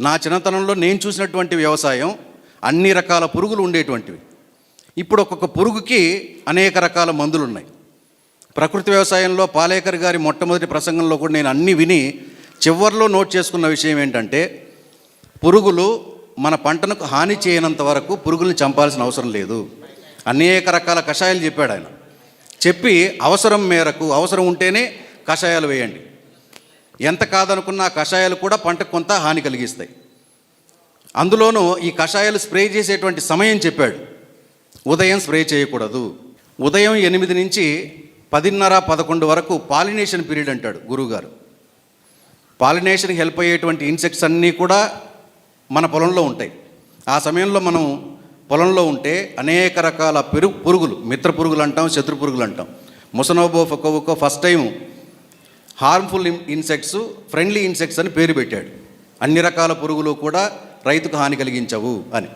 నా చిన్నతనంలో నేను చూసినటువంటి వ్యవసాయం అన్ని రకాల పురుగులు ఉండేటువంటివి. ఇప్పుడు ఒక్కొక్క పురుగుకి అనేక రకాల మందులు ఉన్నాయి ప్రకృతి వ్యవసాయంలో పాలేకర్ గారి మొట్టమొదటి ప్రసంగంలో కూడా నేను అన్ని విని చివరిలో నోట్ చేసుకున్న విషయం ఏంటంటే పురుగులు మన పంటను హాని చేయనంత వరకు పురుగుల్ని చంపాల్సిన అవసరం లేదు. అనేక రకాల కషాయాలు చెప్పాడు ఆయన. చెప్పి అవసరం మేరకు అవసరం ఉంటేనే కషాయాలు వేయండి. ఎంత కాదనుకున్న కషాయాలు కూడా పంటకు కొంత హాని కలిగిస్తాయి. అందులోనూ ఈ కషాయాలు స్ప్రే చేసేటువంటి సమయం చెప్పాడు. ఉదయం స్ప్రే చేయకూడదు. ఉదయం ఎనిమిది నుంచి పదిన్నర పదకొండు వరకు పాలినేషన్ పీరియడ్ అంటాడు గురువుగారు. పాలినేషన్కి హెల్ప్ అయ్యేటువంటి ఇన్సెక్ట్స్ అన్నీ కూడా మన పొలంలో ఉంటాయి. ఆ సమయంలో మనం పొలంలో ఉంటే అనేక రకాల పెరుగు పురుగులు మిత్ర పురుగులు అంటాం శత్రు పురుగులు అంటాం. Masanobu Fukuoka first time harmful insects friendly insects అని పేరు పెట్టాడు. అన్ని రకాల పురుగులు కూడా రైతుకు హాని కలిగించవు అని.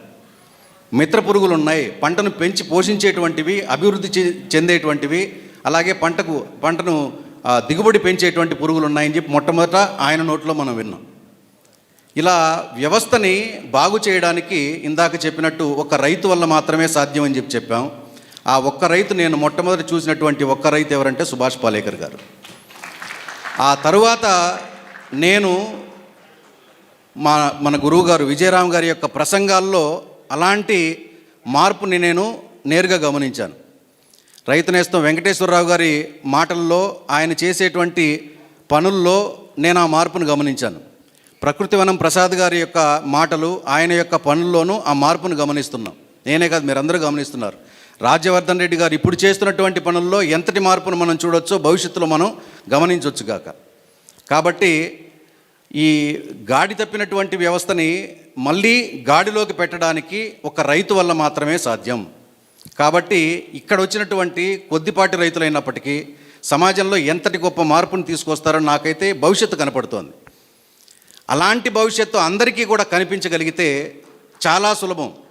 మిత్ర పురుగులు ఉన్నాయి పంటను పెంచి పోషించేటువంటివి అభివృద్ధి చె- చెందేటువంటివి అలాగే పంటకు పంటను దిగుబడి పెంచేటువంటి పురుగులు ఉన్నాయని చెప్పి మొట్టమొదట ఆయన నోట్లో మనం విన్నాం. ఇలా వ్యవస్థని బాగు చేయడానికి ఇందాక చెప్పినట్టు ఒక రైతు వల్ల మాత్రమే సాధ్యం అని చెప్పి చెప్పాం. ఆ ఒక్క రైతు నేను మొట్టమొదటి చూసినటువంటి ఒక్క రైతు ఎవరంటే సుభాష్ పాలేకర్ గారు. ఆ తరువాత నేను మా మన గురువు గారు విజయరామ్ గారి యొక్క ప్రసంగాల్లో అలాంటి మార్పుని నేను నేరుగా గమనించాను. రైతు నేస్తం వెంకటేశ్వరరావు గారి మాటల్లో ఆయన చేసేటువంటి పనుల్లో నేను ఆ మార్పును గమనించాను. ప్రకృతి వనం ప్రసాద్ గారి యొక్క మాటలు ఆయన యొక్క పనుల్లోనూ ఆ మార్పును గమనిస్తున్నాం. నేనే కాదు మీరందరూ గమనిస్తున్నారు. రాజ్యవర్ధన్ రెడ్డి గారు ఇప్పుడు చేస్తున్నటువంటి పనుల్లో ఎంతటి మార్పును మనం చూడొచ్చో భవిష్యత్తులో మనం గమనించవచ్చు గాక. కాబట్టి ఈ గాడి తప్పినటువంటి వ్యవస్థని మళ్ళీ గాడిలోకి పెట్టడానికి ఒక రైతు వల్ల మాత్రమే సాధ్యం. కాబట్టి ఇక్కడ వచ్చినటువంటి కొద్దిపాటి రైతులైనప్పటికీ సమాజంలో ఎంతటి గొప్ప మార్పును తీసుకొస్తారో నాకైతే భవిష్యత్తు కనపడుతోంది. అలాంటి భవిష్యత్తు అందరికీ కూడా కనిపించగలిగితే చాలా సులభం.